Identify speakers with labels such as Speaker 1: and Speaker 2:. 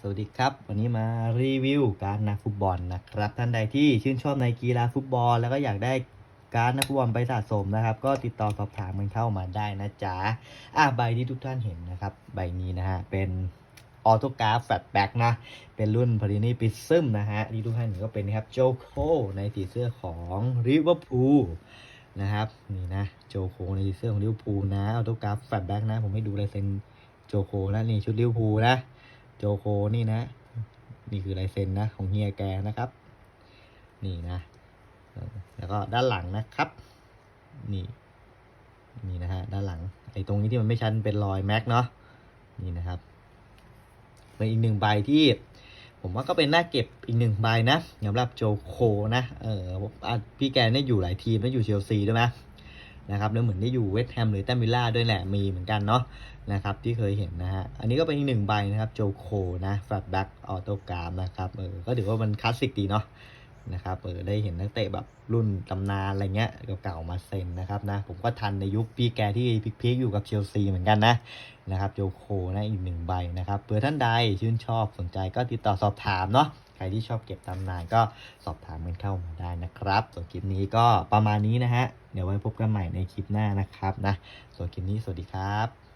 Speaker 1: สวัสดีครับ วันนี้มารีวิวการนักฟุตบอลนะครับ ท่านใดที่ชื่นชอบในกีฬาฟุตบอล แล้วก็อยากได้การนักฟุตบอลไปสะสมนะครับ ก็ติดต่อสอบถามมันเข้ามาได้นะจ๊ะอะใบที่ทุกท่านเห็นนะครับ ใบนี้นะฮะเป็นออโตกราฟแฟตแบ็กนะ เป็นรุ่นพารินีปิซึมนะฮะที่ทุกท่านเห็นก็เป็นนะครับโจโคในสีเสื้อของริเวอร์พูลนะครับนี่นะโจโคในสีเสื้อของลิเวอร์พูลนะออโตกราฟแฟตแบ็กนะ ผมให้ดูลายเซ็นโจโคนะนี่ชุดลิเวอร์พูลนะ โจโคนี่นะ นี่คือลายเซ็นนะของเฮียแกนะครับ นี่นะ แล้วก็ด้านหลังนะครับ นี่ นี่นะฮะด้านหลัง ไอ้ตรงนี้ที่มันไม่ชันเป็นรอยแม็กเนาะ นี่นะครับ เป็นอีกหนึ่งใบที่ผมว่าก็เป็นหน้าเก็บอีกหนึ่งใบนะสำหรับโจโคนะ เออพี่แกเนี่ยอยู่หลายทีมแล้วอยู่เชลซีด้วยไหม นะครับแล้วเหมือนได้อยู่เวสต์แฮมหรือแตมิล่าด้วยแหละมีเหมือนกันเนาะนะครับที่เคยเห็นนะฮะอันนี้ก็เป็นอีกหนึ่งใบนะครับโจโคนะแฟลตแบ็กออโตกราฟนะครับเออก็ถือว่ามันคลาสสิกดีเนาะนะครับเออได้เห็นนักเตะแบบรุ่นตำนานอะไรเงี้ยเก่าๆมาเซ็นนะครับนะผมก็ทันในยุคพี่แกที่พีคๆอยู่กับเชลซีเหมือนกันนะนะครับโจโคนะอีกหนึ่งใบนะครับเผื่อท่านใดชื่นชอบสนใจก็ติดต่อสอบถามเนาะใครที่ชอบเก็บตำนานก็สอบถามกันเข้ามาได้นะครับส่วนคลิปนี้ก็ประมาณนี้นะฮะ เดี๋ยวไว้พบกันใหม่ในคลิปหน้านะครับนะส่วนคลิปนี้สวัสดีครับ